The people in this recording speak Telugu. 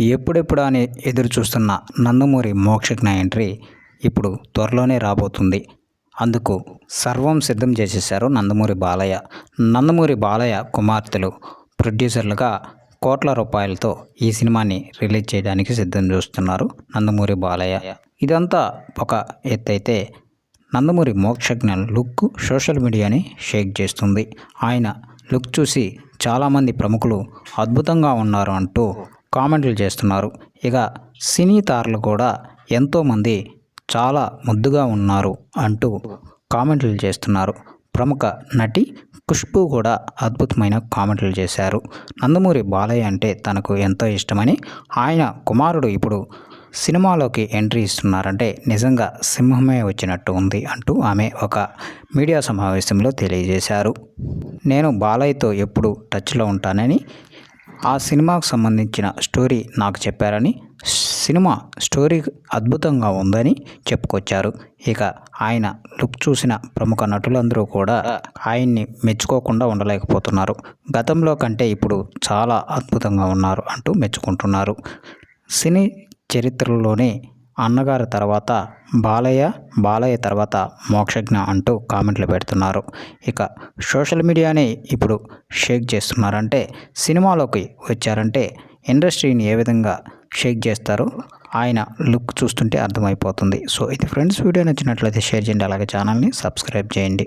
ఎప్పుడెప్పుడు అని ఎదురు చూస్తున్న నందమూరి మోక్షజ్ఞ ఎంట్రీ ఇప్పుడు త్వరలోనే రాబోతుంది. అందుకు సర్వం సిద్ధం చేసేశారు నందమూరి బాలయ్య. నందమూరి బాలయ్య కుమార్తెలు ప్రొడ్యూసర్లుగా కోట్ల రూపాయలతో ఈ సినిమాని రిలీజ్ చేయడానికి సిద్ధం చూస్తున్నారు నందమూరి బాలయ్య. ఇదంతా ఒక ఎత్తైతే నందమూరి మోక్షజ్ఞ లుక్ సోషల్ మీడియాని షేక్ చేస్తుంది. ఆయన లుక్ చూసి చాలామంది ప్రముఖులు అద్భుతంగా ఉన్నారు అంటూ కామెంట్లు చేస్తున్నారు. ఇక సినీ తారలు కూడా ఎంతోమంది చాలా ముద్దుగా ఉన్నారు అంటూ కామెంట్లు చేస్తున్నారు. ప్రముఖ నటి ఖుష్బు కూడా అద్భుతమైన కామెంట్లు చేశారు. నందమూరి బాలయ్య అంటే తనకు ఎంతో ఇష్టమని ఆయన కుమారుడు ఇప్పుడు సినిమాలోకి ఎంట్రీ ఇస్తున్నారంటే నిజంగా సింహమే వచ్చినట్టు ఉంది అంటూ ఆమె ఒక మీడియా సమావేశంలో తెలియజేశారు. నేను బాలయ్యతో ఎప్పుడు టచ్లో ఉంటానని ఆ సినిమాకు సంబంధించిన స్టోరీ నాకు చెప్పారని సినిమా స్టోరీ అద్భుతంగా ఉందని చెప్పుకొచ్చారు. ఇక ఆయన లుక్ చూసిన ప్రముఖ నటులందరూ కూడా ఆయన్ని మెచ్చుకోకుండా ఉండలేకపోతున్నారు. గతంలో కంటే ఇప్పుడు చాలా అద్భుతంగా ఉన్నారు అంటూ మెచ్చుకుంటున్నారు. సినీ చరిత్రలోనే అన్నగారి తర్వాత బాలయ్య బాలయ్య తర్వాత మోక్షజ్ఞ అంటూ కామెంట్లు పెడుతున్నారు. ఇక సోషల్ మీడియాని ఇప్పుడు షేక్ చేస్తున్నారంటే సినిమాలోకి వచ్చారంటే ఇండస్ట్రీని ఏ విధంగా షేక్ చేస్తారో? ఆయన లుక్ చూస్తుంటే అర్థమైపోతుంది. సో ఇది ఫ్రెండ్స్ వీడియో నచ్చినట్లయితే షేర్ చేయండి. అలాగే ఛానల్ని సబ్స్క్రైబ్ చేయండి.